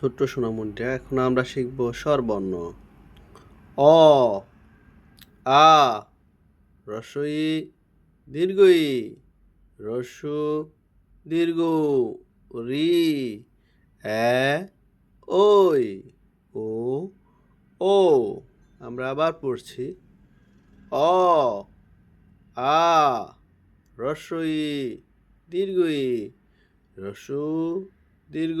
ছোট্ট সোনামুন্ডিয়া এখন আমরা শিখব স্বরবর্ণ। অ, আ রসই দীর্ঘই রস্যু দীর্ঘ রি, এ ওই ও ও। আমরা আবার পড়ছি। অ, আ রস্যই দীর্ঘই রসু দীর্ঘ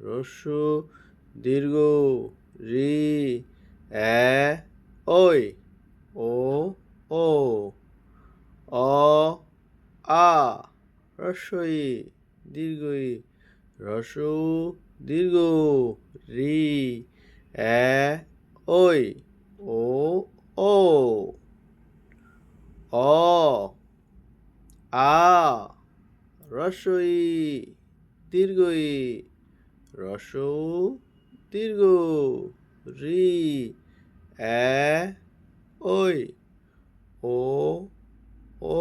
রস্যু দীর্ঘ রি এ ওই ও ও অ আ রস্যই দীর্ঘই রস্যু দীর্ঘ রি এ ওই ও ও অ আ রস্যই দীর্ঘই রস্যৌ দীর্ঘ রি এ ওই ও ও